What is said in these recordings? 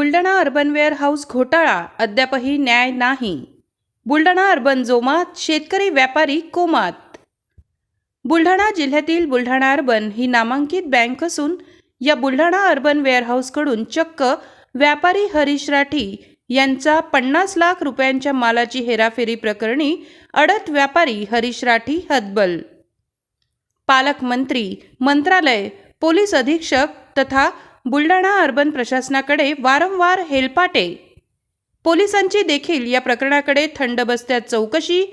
Buldhana urban wear house घोटाळा अद्यापही न्याय नाही. बुलढाणा अर्बन जोमात शेतकरी व्यापारी कोमात. बुलढाणा जिल्ह्यातील बुलढाणा अर्बन ही नामांकित बँक असून या बुलढाणा अर्बन वेअरहाऊसकडून चक्क व्यापारी हरीश राठी यांचा पन्नास लाख रुपयांच्या मालाची हेराफेरी प्रकरणी अडत व्यापारी हरीश राठी हतबल. पालकमंत्री मंत्रालय पोलीस अधीक्षक तथा बुलढाणा अर्बन प्रशासनाकडे वारंवार हेलपाटे. पोलिसांची देखील या प्रकरणाकडे थंड बसत्यात चौकशी.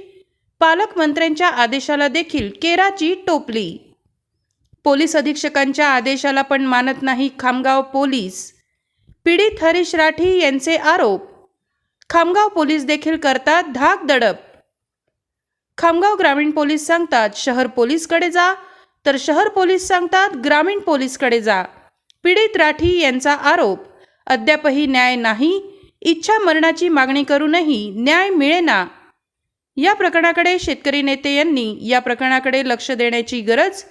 पालकमंत्र्यांच्या आदेशाला देखील केराची टोपली. पोलीस अधीक्षकांच्या आदेशाला पण मानत नाही खामगाव पोलीस. पीडित हरीश राठी यांचे आरोप. खामगाव पोलीस देखील करतात धाक दडप. खामगाव ग्रामीण पोलीस सांगतात शहर पोलीसकडे जा तर शहर पोलीस सांगतात ग्रामीण पोलीसकडे जा. पीडित राठी यांचा आरोप. अद्यापही न्याय नाही. इच्छा मरणाची मागणी करूनही न्याय मिळेना. या प्रकरणाकडे शेतकरी नेते यांनी या प्रकरणाकडे लक्ष देण्याची गरज.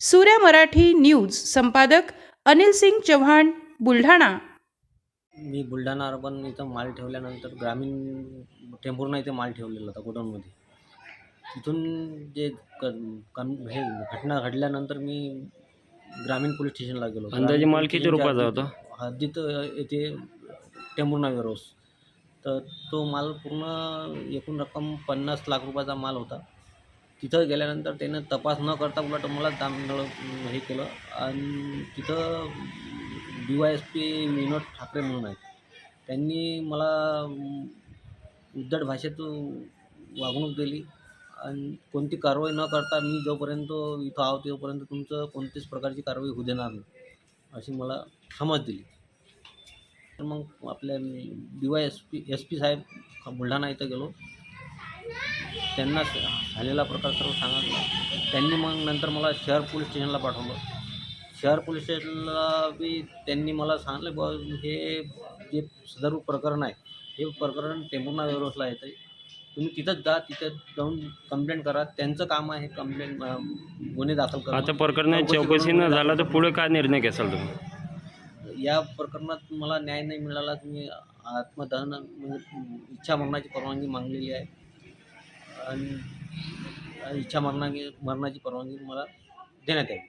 सूर्या मराठी न्यूज संपादक अनिल सिंग चव्हाण बुलढाणा. मी बुलढाणा अर्बन इथं माल ठेवल्यानंतर ग्रामीण टेम्पोरना इथे माल ठेवलेला होता गोडाऊनमध्ये. तिथून जे क कम हे घटना घडल्यानंतर मी ग्रामीण पोलीस स्टेशनला गेलो अंदाजे माल किती रुपयाचा होता. हद्दीत येथे टेंभुर्णा वेरोस तर तो माल पूर्ण एकूण रक्कम पन्नास लाख रुपयाचा माल होता. तिथं गेल्यानंतर त्यानं तपास न करता उलट मला दामदळ हे केलं. आणि तिथं D Y S P Vinod Thackeray म्हणून आहेत. त्यांनी मला उद्धट भाषेत वागणूक दिली. आणि कोणती कारवाई न करता मी जोपर्यंत इथं आहो तोपर्यंत तुमचं कोणतीच प्रकारची कारवाई होऊ देणार नाही अशी मला समज दिली. तर मग आपल्या D Y S P S P साहेब बुलढाणा इथं गेलो. त्यांना झालेला प्रकार सर्व सांगितला. त्यांनी मग नंतर मला शहर पोलीस स्टेशनला पाठवलं. शहर पोलीस स्टेशनला बी त्यांनी मला सांगितलं बा हे जे सदर प्रकरण आहे हे प्रकरण टेंभुर्णा वेरोसला येतं आहे तुम्ही तिथंच जा तिथं जाऊन कंप्लेंट करा. त्यांचं काम आहे कंप्लेंट गुन्हे दाखल करा आता प्रकरणाची चौकशी न झाला तर पुढे काय निर्णय घ्याल तुम्ही? या प्रकरणात मला न्याय नाही मिळाला. तुम्ही आत्मदहन म्हणजे इच्छा मरणाची परवानगी मागलेली आहे. आणि इच्छा मरणाची मरणाची परवानगी मला देण्यात यावी.